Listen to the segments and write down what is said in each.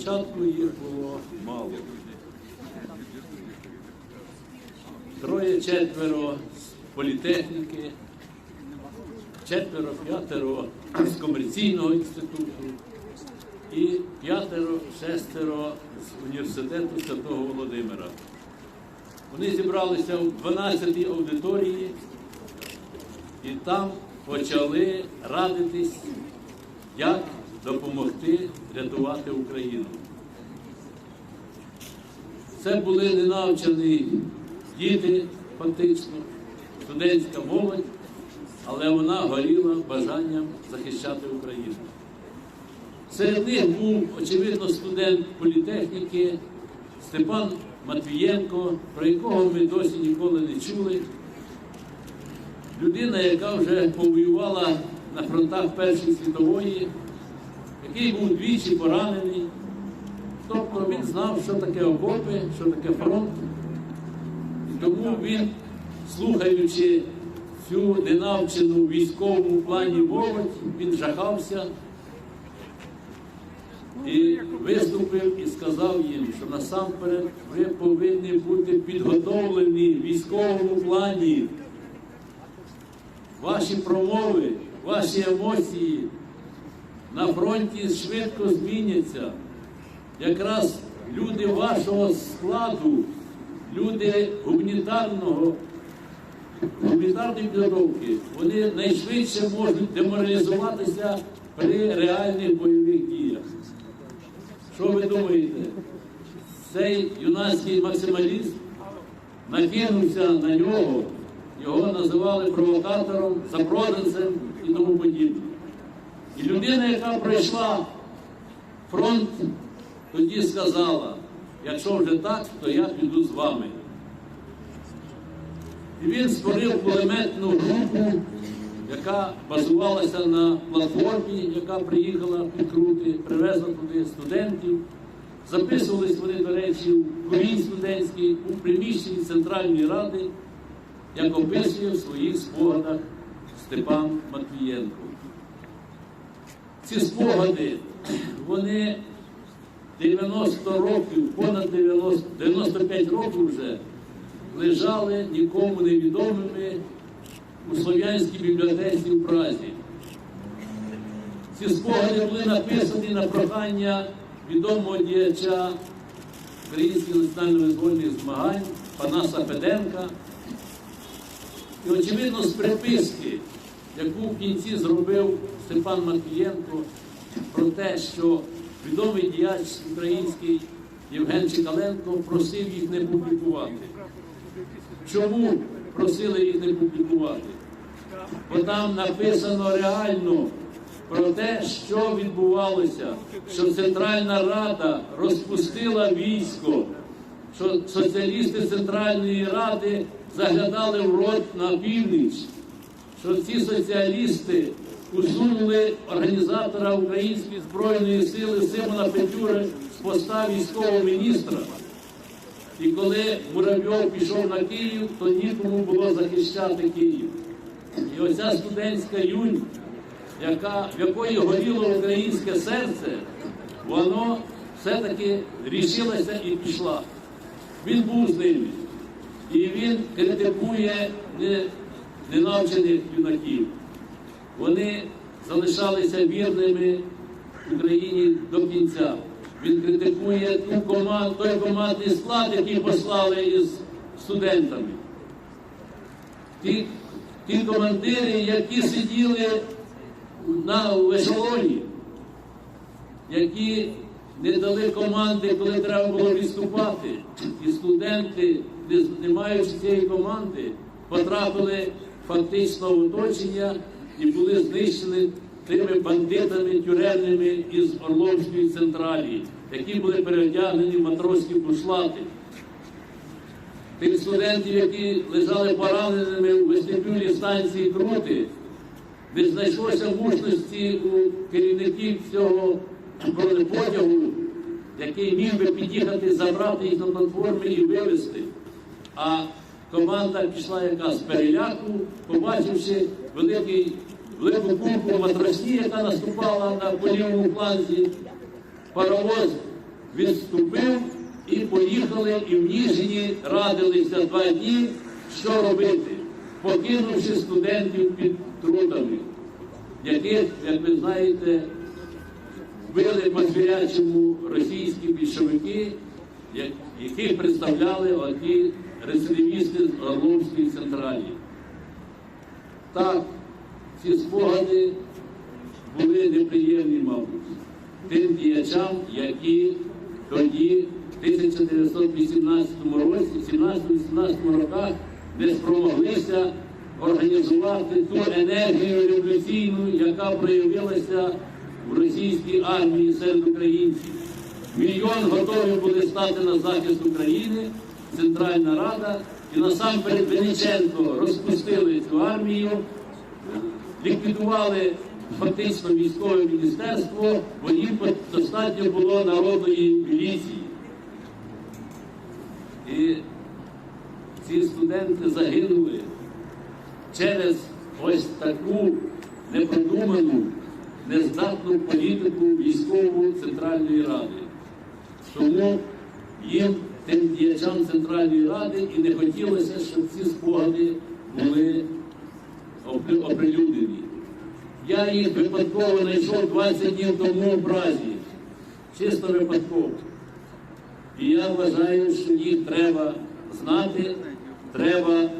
Спочатку їх було мало. Троє-четверо з політехніки, четверо-п'ятеро з комерційного інституту і п'ятеро-шестеро з університету Святого Володимира. Вони зібралися в 12-й аудиторії і там почали радитись, як допомогти рятувати Україну. Це були ненавчені діти, фактично, студентська молодь, але вона горіла бажанням захищати Україну. Серед них був, очевидно, студент політехніки Степан Матвієнко, про якого ми досі ніколи не чули. Людина, яка вже повоювала на фронтах Першої світової, який був двічі поранений. Тобто він знав, що таке окопи, що таке фронт. І тому він, слухаючи цю ненавчену військову плані молодь, він жахався і виступив і сказав їм, що насамперед ви повинні бути підготовлені в військовому плані. Ваші промови, ваші емоції на фронті швидко зміняться. Якраз люди вашого складу, люди гуманітарного, гуманітарної підготовки, вони найшвидше можуть деморалізуватися при реальних бойових діях. Що ви думаєте? Цей юнацький максималіст накинувся на нього, його називали провокатором, запроданцем і тому подібне. І людина, яка пройшла фронт, тоді сказала, якщо вже так, то я піду з вами. І він створив кулеметну групу, яка базувалася на платформі, яка приїхала під Крути, привезла туди студентів. Записувались вони, до речі, в колій студентській у приміщенні Центральної ради, як описує в своїх спогадах Степан Матвієнко. Ці спогади, вони 90 років, понад 90, 95 років вже лежали нікому невідомими у Слов'янській бібліотеці в Празі. Ці спогади були написані на прохання відомого діяча українських національно-визвольних змагань Панаса Феденка. І, очевидно, з приписки, яку в кінці зробив Степан Матвієнко, про те, що відомий діяч український Євген Чекаленко просив їх не публікувати. Чому просили їх не публікувати? Бо там написано реально про те, що відбувалося, що Центральна Рада розпустила військо, що соціалісти Центральної Ради заглядали в рот на північ, що ці соціалісти усунули організатора Української збройної сили Симона Петюри з поста військового міністра. І коли Муравйов пішов на Київ, то нікому було захищати Київ. І оця студентська юнь, яка, в якої горіло українське серце, воно все-таки рішилося і пішла. Він був з ними. І він критикує не, ненавчених юнаків. Вони залишалися вірними Україні до кінця. Він критикує ту команду, той командний склад, який послали із студентами. Ті, ті командири, які сиділи на ешелоні, які не дали команди, коли треба було відступати. І студенти, не маючи цієї команди, потрапили фактично оточення і були знищені тими бандитами тюремними із Орловської централі, які були переодягнені в матросські бушлати. Тих студентів, які лежали пораненими у вестибюлі станції Крути, не знайшлося мужності у керівників цього бронепотягу, який міг би під'їхати, забрати їх на платформі і вивезти. А команда пішла яка з переляку, побачивши великий, велику купу матросні, яка наступала на полівому фланзі, паровоз відступив і поїхали, і в Ніжині радилися два дні, що робити, покинувши студентів під трудами, яких, як ви знаєте, вбили по звірячому російські більшовики, яких представляли оті рецидивісти з Орловської централі. Так, ці спогади були неприємні, мабуть, тим діячам, які тоді, в 1918 році, 17-18 роках, не спромоглися організувати ту енергію революційну, яка проявилася в російській армії серед українців. Мільйон готові були стати на захист України, Центральна Рада, і насамперед Вениченко розпустили цю армію, ліквідували фактично військове міністерство, бо їм достатньо було народної міліції. І ці студенти загинули через ось таку непродуману, нездатну політику військову Центральної Ради. Тому їм, тим діячам Центральної Ради, і не хотілося, щоб ці спогади були опри- оприлюднені. Я їх випадково знайшов 20 днів тому в Празі. Чисто випадково. І я вважаю, що їх треба знати, треба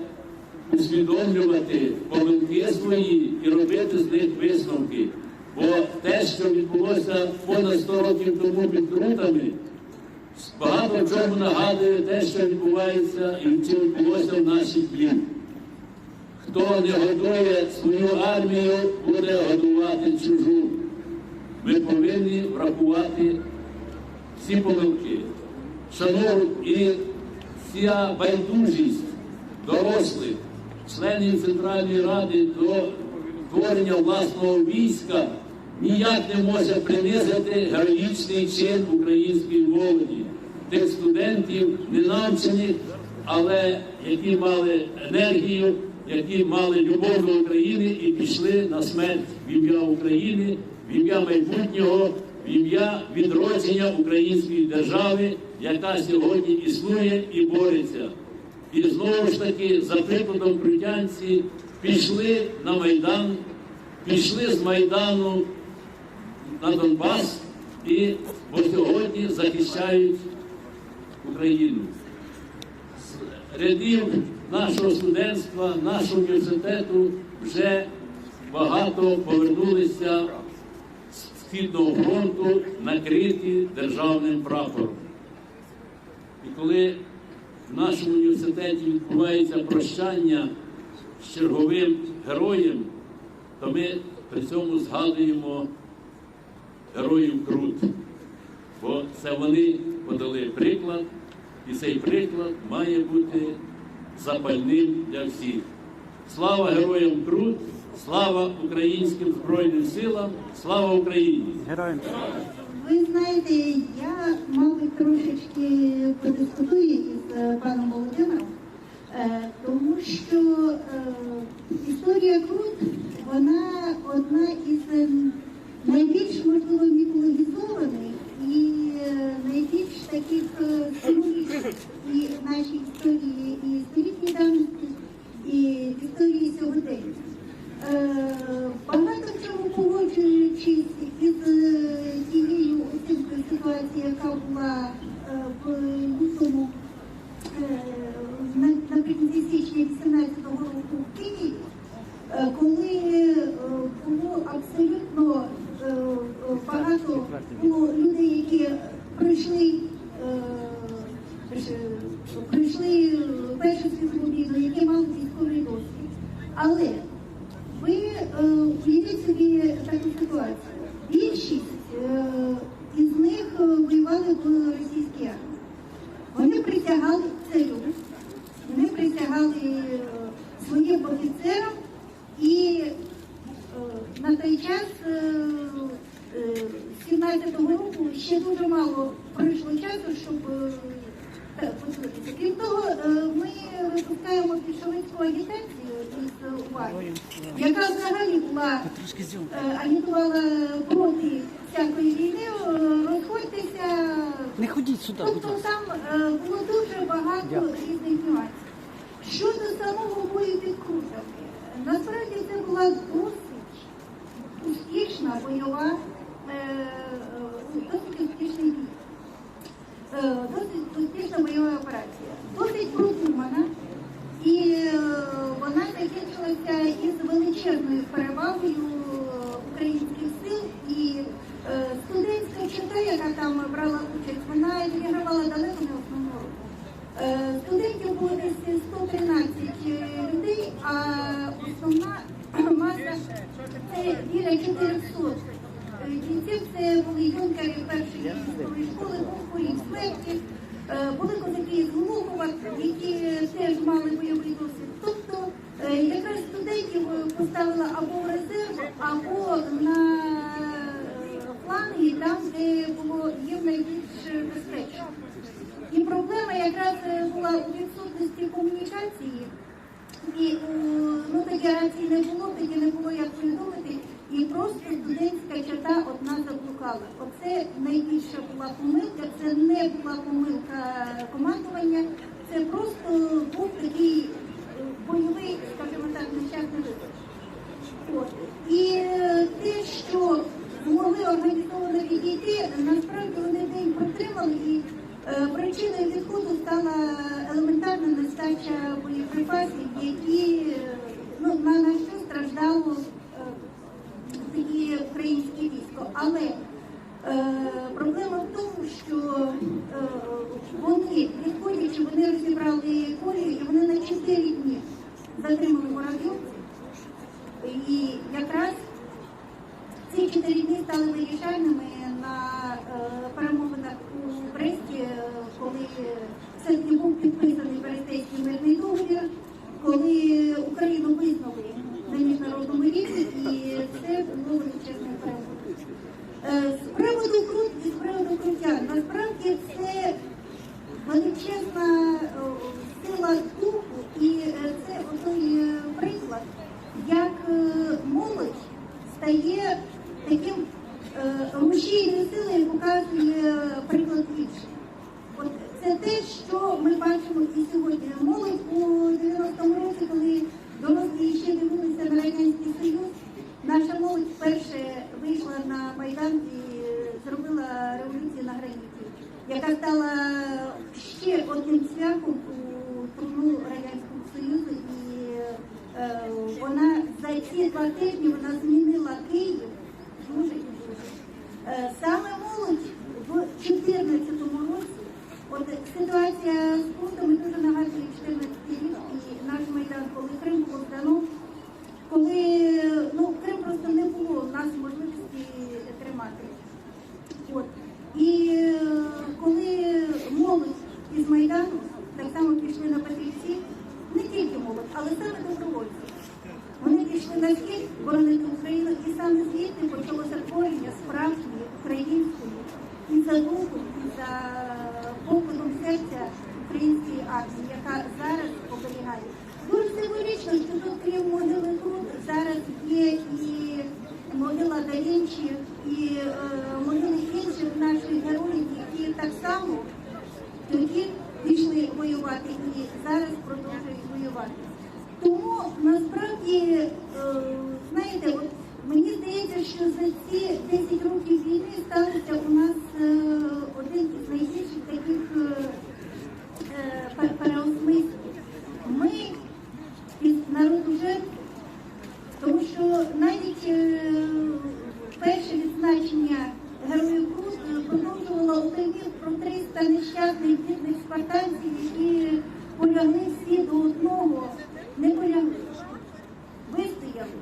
усвідомлювати помилки свої і робити з них висновки. Бо те, що відбулося понад 100 років тому під крутами, багато в чому нагадує те, що відбувається і чи відбулося в наші дні. Хто не годує свою армію, буде годувати чужу. Ми повинні врахувати всі помилки. Шановні, і ця байдужість дорослих, членів Центральної Ради до творення власного війська ніяк не може принизити героїчний чин української молоді, тих студентів, ненавчених, але які мали енергію, які мали любов до України і пішли на смерть в ім'я України, в ім'я майбутнього, в ім'я відродження української держави, яка сьогодні існує і бореться. І знову ж таки, за прикладом крутянці, пішли на Майдан, пішли з Майдану на Донбас і бо сьогодні захищають Україну. Рядів нашого студентства, нашого університету вже багато повернулися з Східного фронту, накриті державним прапором. І коли в нашому університеті відбувається прощання з черговим героєм, то ми при цьому згадуємо героїв Крут. Бо це вони подали приклад, і цей приклад має бути запальним для всіх. Слава героям Крут, слава українським Збройним силам, слава Україні! Героям Ви знаєте, я, мабуть, трошечки подискутую із е, паном Володимиром, е, тому що е, історія Крут, вона одна із найбільш можливо міфологізованих і е, найбільш таких е, і нашій історії і столітньої давності, і історії сьогодення. Е, Багато чому погоджуючись із тією оцінкою ситуації, яка була в лютому наприкінці січня 18-го року в Києві, коли було абсолютно багато було людей, які пройшли. е, Прийшли першу світову які мали військовий досвід. Але ви е, уявіть собі таку ситуацію. Більшість е, із них е, воювали в російській армії. Вони присягали царю, вони присягали е, своїм офіцерам і е, на той час е, е, 17-го року ще дуже мало пройшло часу, щоб е, так, послухайте. Крім того, е, ми випускаємо більшовицьку агітацію із уваги, яка взагалі була трошки зйом. е, агітувала проти всякої війни, е, розходьтеся, Не сюди, будь Тобто ласка. там е, було дуже багато Дякую. різних нюансів. Щодо самого бою під Крутами, насправді це була досить успішна бойова, е, е, досить успішний бій. Е, Досить успішна бойова операція. Досить продумана. І е, вона закінчилася із величезною перевагою українських сил. І е, студентська чета, яка там брала Десь 113 людей, а основна маса це біля 400 бійців. Це були юнкери першої військової школи, був смерті, Е, були козаки з Глухова, які теж мали бойовий досвід. Тобто е, якраз студентів е, поставила або в резерв, або на е, фланги, там, де було їм найбільш безпечно. І проблема якраз е, була у відсутності комунікації. І е, тоді рації не було, тоді не було як повідомити. І просто студентська черта одна заблукала. Оце найбільша була помилка, це не була помилка командування, це просто був такий е, бойовий, скажімо так, нещасний випадок. І е, те, що змогли організовано відійти, насправді вони день протримали і е, причиною відходу стала елементарна нестача боєприпасів, які на, на що страждало е, українське військо. Але е, проблема в тому, що е, вони, відходячи, вони розібрали колію і вони на 4 дні затримали воробйовців. І якраз ці чотири дні стали вирішальними на перемовинах у Бресті, коли все-таки був підписаний Берестейський мирний договір, коли Україну визнали на міжнародному рівні, і це було величезне перемогою. Е, З приводу крут і з приводу крутян, насправді це величезна е, сила духу, і е, це той е, приклад, як е, молодь стає таким е, рушійною силою, як показує приклад інших. От це те, що ми бачимо і сьогодні. Молодь у 90-му році, коли дорослі ще дивилися на Радянський Союз, наша молодь вперше вийшла на Майдан і зробила революцію на граніті, яка стала ще одним цвяхом у труну Радянського Союзу. І е, вона за ці два тижні вона змінила Київ дуже і дуже. Е, Саме молодь в 2014 році, от ситуація з пунктами дуже нагадує 14 рік і наш майдан, коли Крим було здано, коли ну, Крим просто не було в нас можливості тримати. От. І е, коли молодь із Майдану так само пішли на патрійці, не тільки молодь, але саме добровольці. Вони пішли на схід боронити Україну, і саме звідти почалося творення справжньої української і за духом, і за покликом серця української армії, яка зараз оберігає. Дуже символічно, що тут, крім могили Крут, зараз є і могила Да Вінчі, і е, могили інших наших героїв, які так само тоді пішли воювати і зараз продовжують воювати. Тому насправді, е, знаєте, от мені здається, що за ці 10 років війни стався у нас е, один із найбільших таких е, е, пер- переосмислень. Ми із народу жертв, тому що навіть е, перше відзначення героїв Крут е, продовжувало у той вік про 300 нещасних бідних спартанців, які полягли всі до одного, не полягли, вистояли.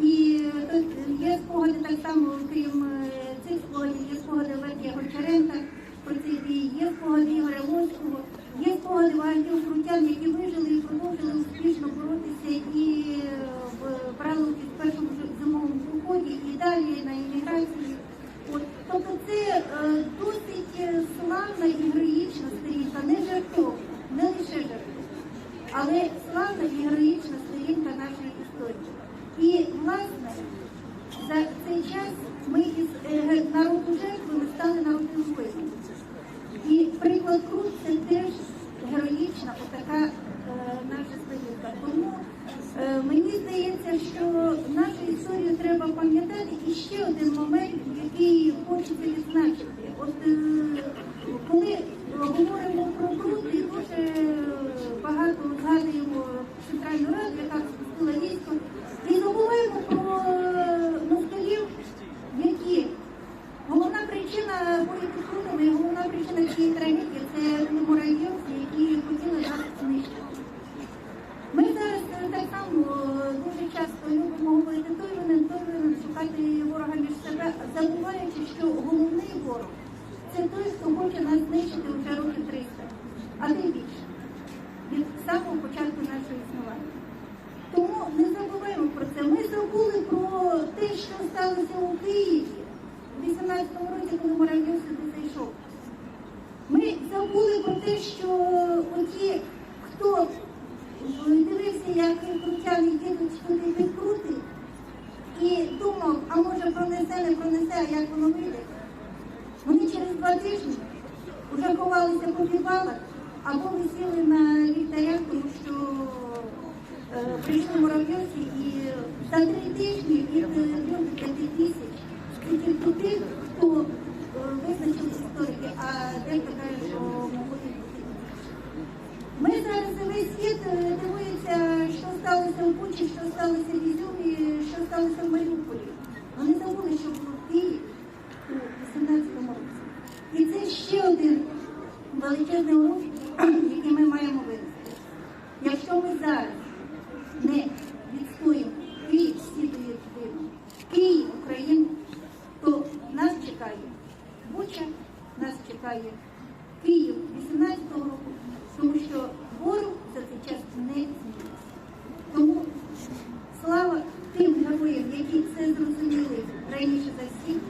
І тут є спогади так само, крім е, цих спогадів, є спогади Вертія Гончаренка про цей бій, є спогади Ігоря Лоського, є спогади багатьох крутян, які вижили і продовжили успішно боротися і е, в- брали участь в першому ж- зимовому поході, і далі на імміграції. От, тобто це е, досить е, славна і героїчна сторінка, не жертовна, не лише жертовна але славна і героїчна сторінка нашої історії. І, власне, за цей час ми із е, народу жертвами стали народним воїном. заклад Крут це теж героїчна отака е, наша сподівка. Тому е, мені здається, що нашу історію треба пам'ятати. І ще один момент, який хочеться відзначити. От е, коли говоримо про Крут, і дуже багато згадуємо центральну раду, яка розпустила військо, і забуваємо про е, москалів, які Головна причина бою під і головна причина цієї трагедії це муравйовці, які хотіли нас знищити. Ми зараз е, так само е, дуже часто любимо говорити той винен, той винен, шукати ворога між себе, забуваючи, що головний ворог це той, хто хоче нас знищити вже років 300, а не більше. Від самого початку нашого існування. Тому не забуваємо про це. Ми забули про те, що сталося у Києві у 18-му році, коли Муравйов сюди зайшов. Ми забули про те, що оті, хто дивився, як крутяни їдуть туди підкрути, і думав, а може пронесе, не пронесе, а як воно вийде. Вони через два тижні вже ховалися по підвалах або висіли на ліхтарях, тому що е, прийшли муравйовці і за три тижні від е, трьох до п'яти тисяч тільки тих, хто е, визначили історики, а дехто каже, що могли. Ми зараз весь світ е, дивується, що сталося в Бучі, що сталося в Ізюмі, що сталося в Маріуполі. Вони забули, що було в Києві у 18-му році. І це ще один величезний урок, який ми маємо винести. Якщо ми зараз не відстоїмо Київ світові єдину, Київ, Україну, то нас чекає Буча, нас чекає Київ 18-го року, тому що ворог за цей час не змінився. Тому слава тим героям, які це зрозуміли раніше за всіх.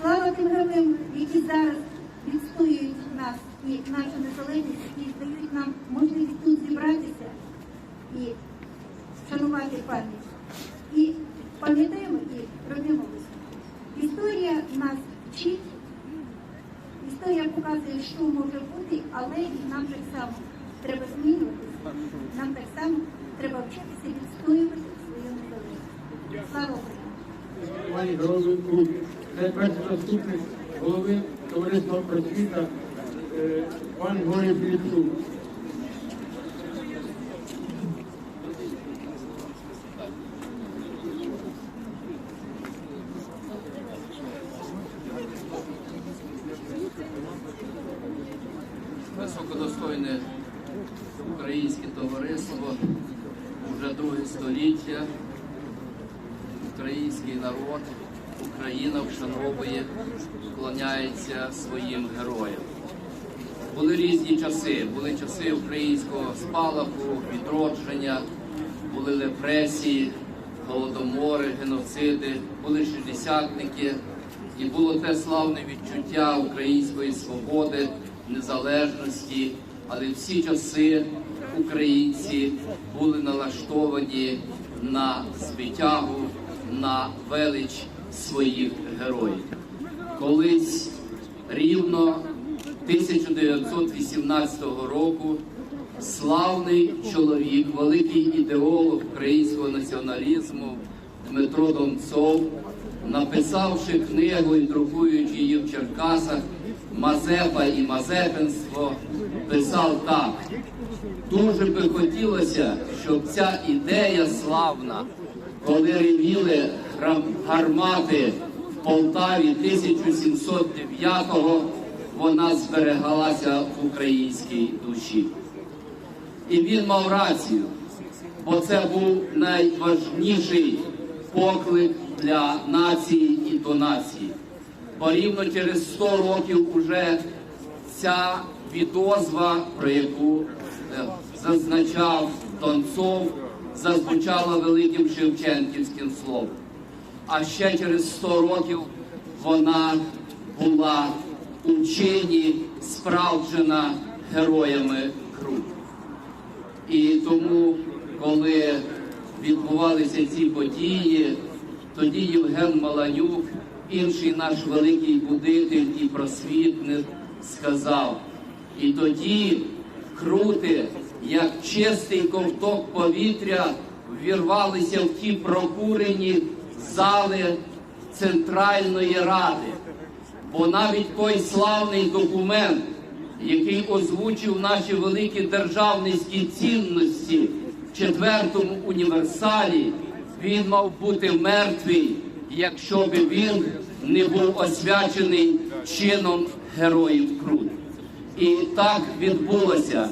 Слава тим героям, які зараз відстоюють нас і нашу незалежність, які дають нам можливість тут зібратися і шанувати пам'ять. І пам'ятаємо і робимо висновки. Історія нас вчить, історія показує, що може бути, але і нам так само треба змінюватися. Нам так само треба вчитися відстоювати свою незалежність. Слава Україні! Пані Гровику, це перший заступник голови товариства просвіта е, пан Горі Філіпчук. Часи, українського спалаху, відродження, були репресії, голодомори, геноциди, були шістдесятники, і було те славне відчуття української свободи, незалежності, але всі часи українці були налаштовані на звитягу, на велич своїх героїв. Колись рівно 1918 року славний чоловік, великий ідеолог українського націоналізму Дмитро Донцов, написавши книгу і друкуючи її в Черкасах Мазепа і Мазепинство, писав так. Дуже би хотілося, щоб ця ідея славна, коли ревіли гармати в Полтаві 1709-го, вона зберегалася в українській душі. І він мав рацію, бо це був найважніший поклик для нації і до нації. Бо рівно через 100 років уже ця відозва, про яку е, зазначав Донцов, зазвучала великим шевченківським словом. А ще через 100 років вона була у чині справджена героями Крут. І тому, коли відбувалися ці події, тоді Євген Маланюк, інший наш великий будитель і просвітник, сказав: І тоді крути, як чистий ковток повітря, ввірвалися в ті прокурені зали Центральної Ради. Бо навіть той славний документ, який озвучив наші великі державницькі цінності в четвертому універсалі, він мав бути мертвий, якщо би він не був освячений чином героїв Крут. І так відбулося.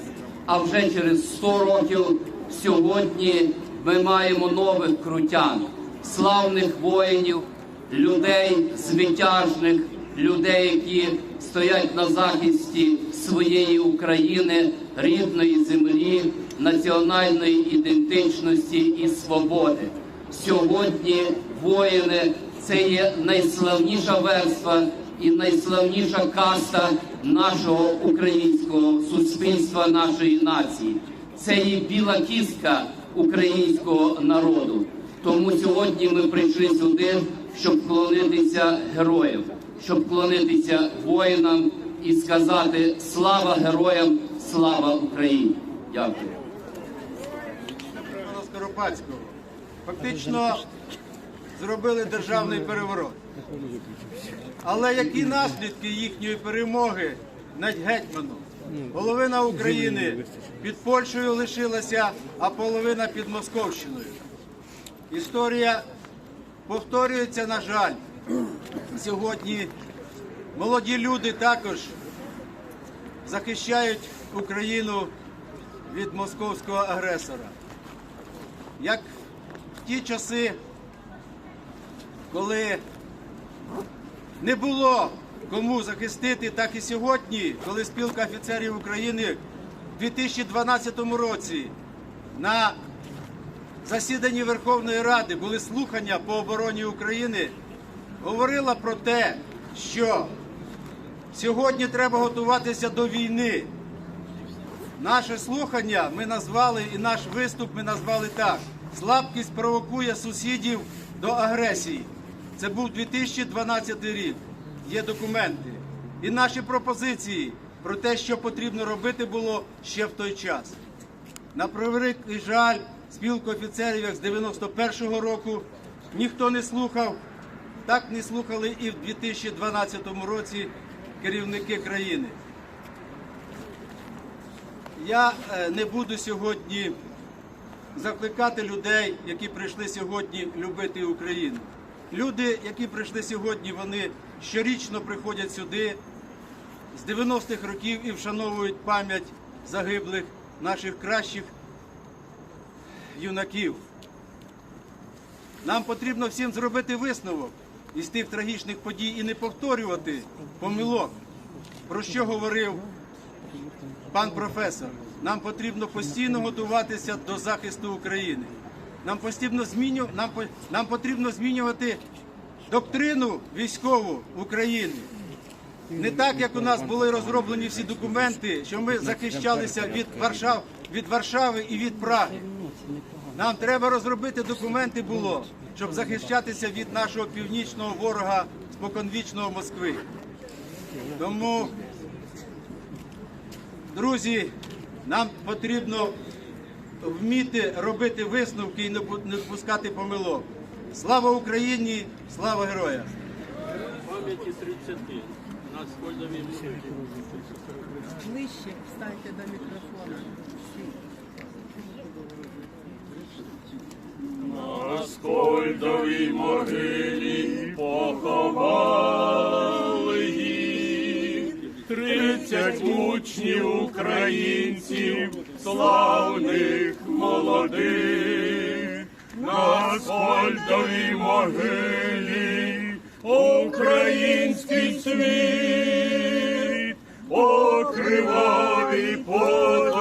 А вже через 100 років сьогодні ми маємо нових крутян, славних воїнів, людей звитяжних, людей, які стоять на захисті своєї України, рідної землі, національної ідентичності і свободи. Сьогодні воїни це є найславніша верства і найславніша каста нашого українського суспільства, нашої нації. Це є біла кістка українського народу. Тому сьогодні ми прийшли сюди, щоб вклонитися героям, щоб вклонитися воїнам і сказати слава героям, слава Україні. Дякую. Скоропадського фактично зробили державний переворот. Але які наслідки їхньої перемоги над гетьманом? Половина України під Польщею лишилася, а половина під Московщиною. Історія повторюється, на жаль. Сьогодні молоді люди також захищають Україну від московського агресора. Як в ті часи, коли не було кому захистити, так і сьогодні, коли спілка офіцерів України в 2012 році на засіданні Верховної Ради були слухання по обороні України, говорила про те, що сьогодні треба готуватися до війни. Наше слухання ми назвали і наш виступ ми назвали так: слабкість провокує сусідів до агресії. Це був 2012 рік. Є документи. І наші пропозиції про те, що потрібно робити було ще в той час. На превеликий жаль, спілку офіцерів як з 91-го року ніхто не слухав. Так не слухали і в 2012 році керівники країни. Я е, не буду сьогодні закликати людей, які прийшли сьогодні любити Україну. Люди, які прийшли сьогодні, вони щорічно приходять сюди з 90-х років і вшановують пам'ять загиблих наших кращих юнаків. Нам потрібно всім зробити висновок із тих трагічних подій і не повторювати помилок, про що говорив пан професор, нам потрібно постійно готуватися до захисту України. Нам постійно зміню, нам, нам потрібно змінювати доктрину військову України. Не так, як у нас були розроблені всі документи, що ми захищалися від Варшав, від Варшави і від Праги. Нам треба розробити документи було, щоб захищатися від нашого північного ворога споконвічного Москви. Тому Друзі, нам потрібно вміти робити висновки і не пу- допускати помилок. Слава Україні! Слава героям! Пам'яті 30 на Скольдовій Ближче встаньте до мікрофона. На Скольдовій могилі поховали їх. Тридцять учнів українців, славних молодих, на Скольдовій могилі український світ. Покривавий по дорозі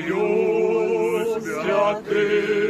боюсь, святий.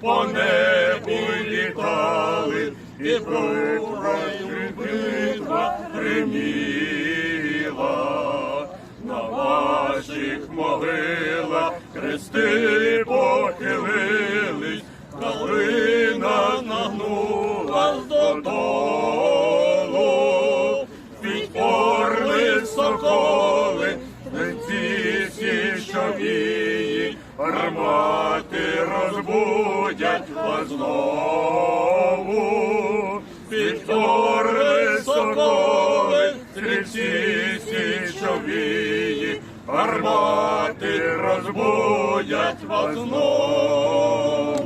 по небу літали, і прохай битва приміла, на ваших могилах хрести похилились, коли. розбудять вас знову, під орли соколи, стрільці січовії, армати розбудять вас знову.